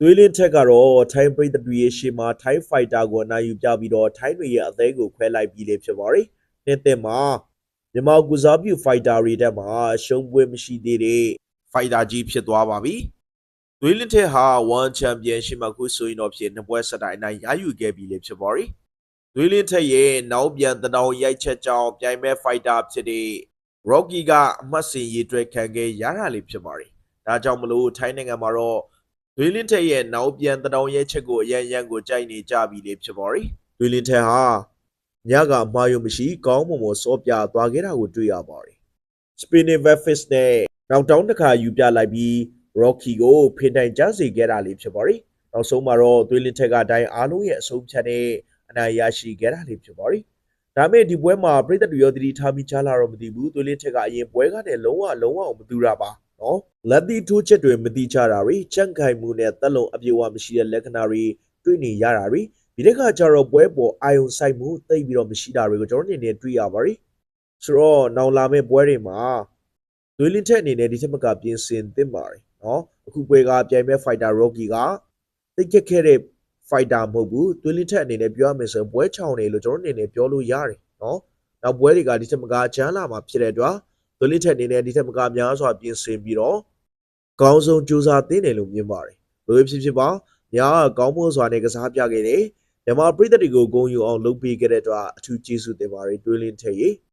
သွေးလင်းထက်ကတော့ထိုင်းပရိသတ်တွေရဲ့ရှေ့မှာထိုင်းဖိုက်တာကိုအနိုင်ယူပြပြီးတော့ထိုင်းတွေရဲ့အသေးကိုခွဲလိုက်ပြီးလေဖြစ်ပါတယ်။နှစ်သက်မှာမြန်မာကုစားပြုဖိုက်တာတွေတက်မှာရှုံးပွဲမရှိသေးတဲ့ဖိုက်တာကြီးဖြစ်သွားပါပြီ။သွေးလင်းထက်ဟာ1ချန်ပီယံရှစ်မှာခုဆိုရင်တော့ဖြစ်နှစ်ပွဲဆက်တိုင်းအနိုင်ရယူခဲ့ပြီးလေဖြစ်ပါတယ်။သွေးလင်းထက်ရဲ့နောက်ပြန်တနောင်ရိုက်ချက်ကြောင်းပြိုင်မဲ့ဖိုက်တာဖြစ်တဲ့ Rocky ကအမှတ်စဉ်ရေးတွဲခံခဲ့ရတာလေဖြစ်ပါတယ်။ဒါကြောင့်မလို့ထိုင်းနိုင်ငံမှာတော့ ဒွေလင်းထက်ရဲ့နောက်ပြန်တတောင်ရဲချက်ကိုအရန်ရန်ကိုကြိုက်နေကြပြီလေဖြစ်ပါရီဒွေလင်းထက်ဟာညကအမှားယုံမရှိကောင်းမွန်မွန်စောပြသွားခဲ့တာကိုတွေ့ရပါတယ်စပင်းနီဗက်ဖစ်နဲ့နောက်တောင်းတစ်ခါယူပြလိုက်ပြီး Rocky ကိုဖိတိုင်ကြစေခဲ့တာလေးဖြစ်ပါရီနောက်ဆုံးမှာတော့ဒွေလင်းထက်ကအတိုင်းအားလုံးရဲ့အဆုံးဖြတ်နဲ့အနိုင်ရရှိခဲ့တာလေးဖြစ်ပါရီဒါမဲ့ဒီပွဲမှာပြည်သက်တွေရောတတိထားပြီးချလာတော့မသိဘူးဒွေလင်းထက်ကအရင်ပွဲကတည်းလုံးဝလုံးဝမတူတာပါ နော်လက်သီးထိုးချက်တွေမတိချတာတွေကြန့်ခိုင်မှုနဲ့တက်လုံအပြေအဝမရှိတဲ့လက္ခဏာတွေတွေ့နေရတာတွေဒီတစ်ခါကျတော့ပွဲပေါ်အာယုံဆိုင်မှုတိတ်ပြီးတော့မရှိတာတွေကိုကျွန်တော်အနေနဲ့တွေ့ရပါတယ်ဆိုတော့နောက်လာမယ့်ပွဲတွေမှာဒွေလင်းထက်အနေနဲ့ဒီထက်မကပြင်ဆင်သင့်ပါတယ်နော်အခုပွဲကပြိုင်မဲ့ fighter Rocky ကတိတ်ခက်ခဲ့တဲ့ fighter မဟုတ်ဘူးဒွေလင်းထက်အနေနဲ့ပြောရမယ်ဆိုရင်ပွဲချောင်းနေလို့ကျွန်တော်အနေနဲ့ပြောလို့ရတယ်နော်နောက်ပွဲတွေကဒီထက်မကချမ်းလာမှာဖြစ်တဲ့အတွက် ဒွေလင်းထက်အနေနဲ့ဒီထက်မကများစွာပြင်ဆင်ပြီးတော့ကောင်းဆုံးကြိုးစားသင့်တယ်လို့မြင်ပါတယ်။လိုဖြစ်ဖြစ်ပါညာကကောင်းမွန်စွာနဲ့ကစားပြခဲ့တယ်။မြန်မာပြည်သက်တွေကိုဂုဏ်ယူအောင်လုပ်ပေးခဲ့တဲ့အတွက်အထူးကျေးဇူးတင်ပါတယ်တွေးလင်းထက်ရေ။